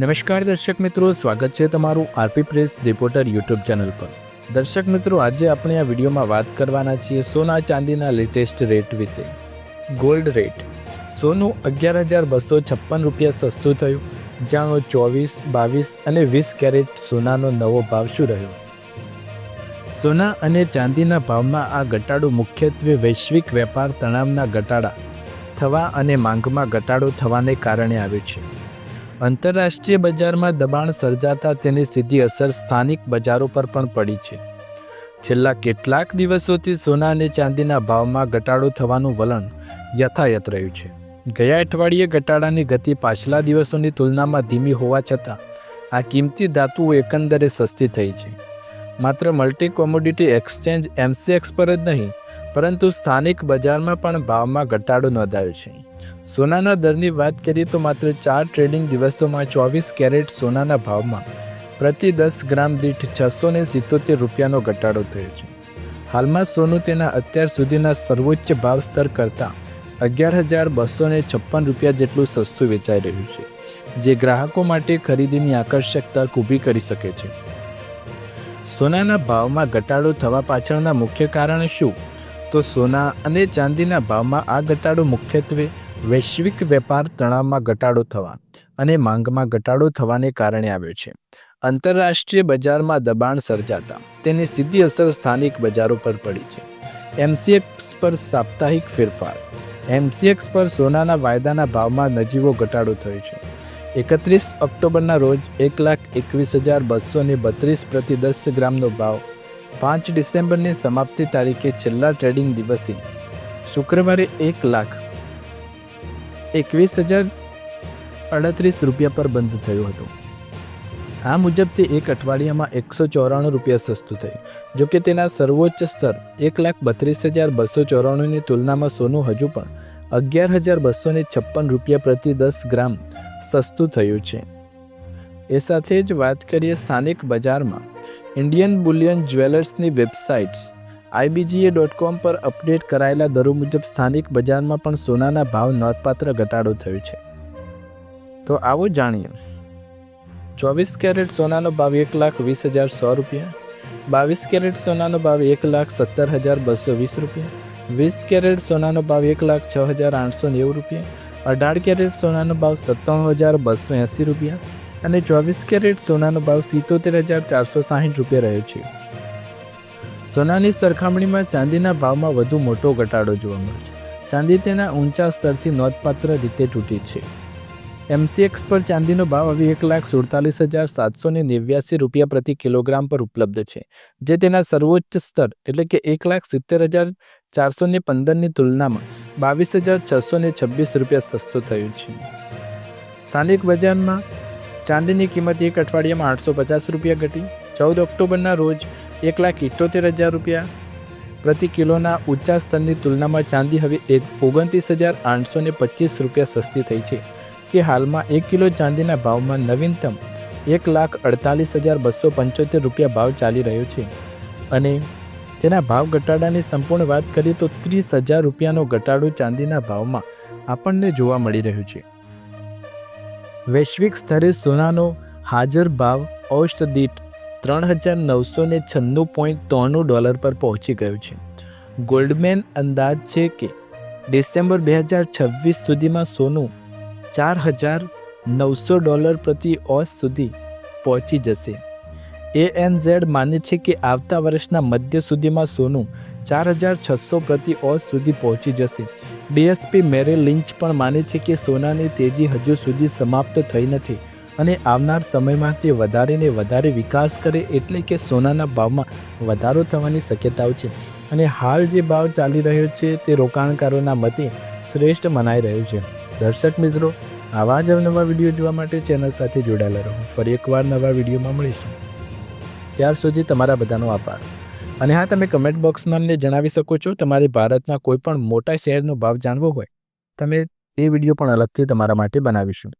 નમસ્કાર દર્શક મિત્રો, સ્વાગત છે તમારું RP press reporter YouTube channel પર. દર્શક મિત્રો, આજે આપણે આ વિડીયોમાં વાત કરવાના છીએ સોના ચાંદીના લેટેસ્ટ રેટ વિશે. ગોલ્ડ રેટ સોનું અગિયાર હજાર બસો છપ્પન રૂપિયા સસ્તું થયું. જાણો ચોવીસ, બાવીસ અને વીસ કેરેટ સોનાનો નવો ભાવ શું રહ્યો? સોના અને ચાંદીના ભાવમાં આ ઘટાડો મુખ્યત્વે વૈશ્વિક વેપાર તણાવના ઘટાડા, થવા અને માંગમાં ઘટાડો થવાને કારણે આવ્યો છે. આંતરરાષ્ટ્રીય બજારમાં દબાણ સર્જાતા તેની સીધી અસર સ્થાનિક બજારો પર પણ પડી છે. છેલ્લા કેટલાક દિવસોથી સોના અને ચાંદીના ભાવમાં ઘટાડો થવાનું વલણ યથાયત રહ્યું છે. ગયા અઠવાડિયે ઘટાડાની ગતિ પાછલા દિવસોની તુલનામાં ધીમી હોવા છતાં, આ કિંમતી ધાતુઓ એકંદરે સસ્તી થઈ છે. માત્ર મલ્ટી કોમોડિટી એક્સચેન્જ એમસીએક્સ પર જ નહીં પરંતુ સ્થાનિક બજારમાં પણ ભાવમાં ઘટાડો નોંધાયો છે. સોનાના દરની વાત કરીએ તો માત્ર ચાર ટ્રેડિંગ દિવસોમાં ચોવીસ કેરેટ સોનાના ભાવમાં પ્રતિ દસ ગ્રામ દીઠ છસો ને સિત્તોતેર રૂપિયાનો ઘટાડો થયો છે. હાલમાં સોનું તેના અત્યાર સુધીના સર્વોચ્ચ ભાવ સ્તર કરતાં અગિયાર હજાર બસો ને છપ્પન રૂપિયા જેટલું સસ્તું વેચાઈ રહ્યું છે, જે ગ્રાહકો માટે ખરીદીની આકર્ષક તક ઊભી કરી શકે છે. સોનાના ભાવમાં ઘટાડો થવા પાછળના મુખ્ય કારણ શું? તો સોના અને ચાંદીના ભાવમાં આ ઘટાડો મુખ્યત્વે વૈશ્વિક વેપાર તણાવમાં ઘટાડો થવા અને માંગમાં ઘટાડો થવાને કારણે આવ્યો છે. આંતરરાષ્ટ્રીય બજારમાં દબાણ સર્જાતા તેની સીધી અસર સ્થાનિક બજારો પર પડી છે. એમસીએક્સ પર સાપ્તાહિક ફેરફાર. એમસીએક્સ પર સોનાના વાયદાના ભાવમાં નજીવો ઘટાડો થયો છે. એકત્રીસ ઓક્ટોબરના રોજ એક લાખ એકવીસ હજાર બસો ને બત્રીસ પ્રતિ દસ ગ્રામનો ભાવ પાંચ ડિસેમ્બરની સમાપ્તિ તારીખે છેલ્લા ટ્રેડિંગ દિવસે શુક્રવારે એક લાખ એકવીસ હજાર અડત્રીસ રૂપિયા પર બંધ થયો હતો. આ મુજબ તે એક અઠવાડિયામાં એકસો ચોરાણું રૂપિયા સસ્તું થયું. જો કે તેના સર્વોચ્ચ સ્તર એક લાખ બત્રીસ હજાર બસો ચોરાણુંની તુલનામાં સોનું હજુ પણ અગિયાર હજાર બસો છપ્પન રૂપિયા પ્રતિ દસ ગ્રામ સસ્તું થયું છે. એ સાથે જ વાત કરીએ સ્થાનિક બજારમાં. ઇન્ડિયન બુલિયન જ્વેલર્સની વેબસાઇટ્સ આઈબીજીએ ડોટ કોમ પર અપડેટ કરાયેલા દરો મુજબ સ્થાનિક બજારમાં પણ સોનાના ભાવ નોંધપાત્ર ઘટાડો થયો છે. તો આવો જાણીએ. ચોવીસ કેરેટ સોનાનો ભાવ એક લાખ વીસ હજાર સો રૂપિયા, બાવીસ કેરેટ સોનાનો ભાવ એક લાખ સત્તર હજાર બસો વીસ રૂપિયા, વીસ કેરેટ સોનાનો ભાવ એક લાખ છ હજાર આઠસો નેવું રૂપિયા, અઢાર કેરેટ સોનાનો ભાવ સત્તાણું હજાર બસો એંસી રૂપિયા અને ચોવીસ કેરેટ સોનાનો ભાવ સિત્તોતેર હજાર ચારસો સાહીઠ રૂપિયા રહ્યો છે. સોનાની સરખામણીમાં ચાંદીના ભાવમાં વધુ મોટો ઘટાડો જોવા મળ્યો છે. ચાંદી તેના ઊંચા સ્તરથી નોંધપાત્ર રીતે તૂટી છે. એમસીએક્સ પર ચાંદીનો ભાવ હવે એક લાખ સુડતાલીસ હજાર સાતસો ને નેવ્યાસી રૂપિયા પ્રતિ કિલોગ્રામ પર ઉપલબ્ધ છે, જે તેના સર્વોચ્ચ સ્તર એટલે કે એક લાખ સિત્તેર હજાર ચારસો ને પંદરની તુલનામાં બાવીસ હજાર છસો ને છવ્વીસ રૂપિયા સસ્તો થયું છે. સ્થાનિક બજારમાં ચાંદીની કિંમત એક અઠવાડિયામાં આઠસો પચાસ રૂપિયા ઘટી. ચૌદ ઓક્ટોબરના રોજ એક લાખ ઇઠોતેર હજાર રૂપિયા. પ્રતિ કિલોના ઊંચા સ્તરની તુલનામાં ચાંદી હવે એક ઓગણત્રીસ હજાર આઠસો ને પચીસ રૂપિયા સસ્તી થઈ છે, કે હાલમાં એક કિલો ચાંદીના ભાવમાં નવીનતમ એક લાખ અડતાલીસ હજાર બસો પંચોતેર રૂપિયા ભાવ ચાલી રહ્યો છે. અને તેના ભાવ ઘટાડાની સંપૂર્ણ વાત કરીએ તો ત્રીસ હજાર રૂપિયાનો ઘટાડો ચાંદીના ભાવમાં આપણને જોવા મળી રહ્યો છે. વૈશ્વિક સ્તરે સોનાનો હાજર ભાવ ઔષધ દીઠ ત્રણ હજાર નવસો ને છન્નું પોઈન્ટ ત્રણું ડોલર પર પહોંચી ગયું છે. ગોલ્ડમેન અંદાજ છે કે ડિસેમ્બર બે હજાર છવ્વીસ સુધીમાં સોનું ચાર હજાર નવસો ડોલર પ્રતિ ઓસ સુધી પહોંચી જશે. એએનઝેડ માને છે કે આવતા વર્ષના મધ્ય સુધીમાં સોનું ચાર હજાર છસો પ્રતિ ઓસ સુધી પહોંચી જશે. ડીએસપી મેરે લિંચ પણ માને છે કે સોનાની તેજી હજુ સુધી સમાપ્ત થઈ નથી અને આવનાર સમયમાં તે વધારેને વધારે વિકાસ કરે એટલે કે સોનાના ભાવમાં વધારો થવાની શક્યતાઓ છે. અને હાલ જે ભાવ ચાલી રહ્યો છે તે રોકાણકારોના મતે શ્રેષ્ઠ મનાઈ રહ્યું છે. દર્શક મિત્રો, આવા જ નવા વીડિયો જોવા માટે ચેનલ સાથે જોડાયેલા રહો. ફરી એકવાર નવા વિડીયોમાં મળીશું. ત્યાર સુધી તમારા બધાનો આભાર. અને હા, તમે કમેન્ટ બોક્સમાં અમને જણાવી શકો છો, તમારે ભારતના કોઈ પણ મોટા શહેરનો ભાવ જાણવો હોય, તમે એ વીડિયો પણ અલગથી તમારા માટે બનાવીશું.